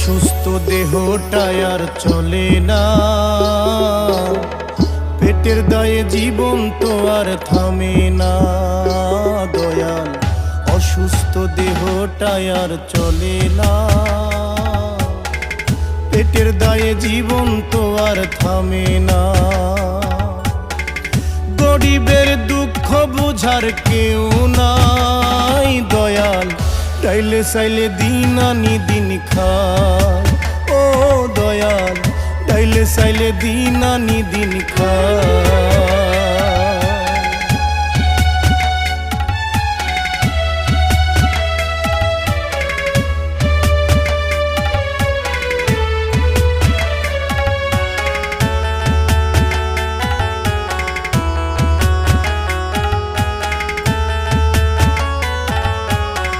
অসুস্থ দেহটায় আর চলে না। পেটের দায়ে জীবন তো আর থামে না। দয়াল, অসুস্থ দেহটায় আর চলে না। পেটের দায়ে জীবন তো আর থামে না। গরিবের দুঃখ বুঝার কেউ চাইলে চাইলে দিন আনি দিন খায়। ও দয়াল চাইলে চাইলে দিন আনি দিন খায়।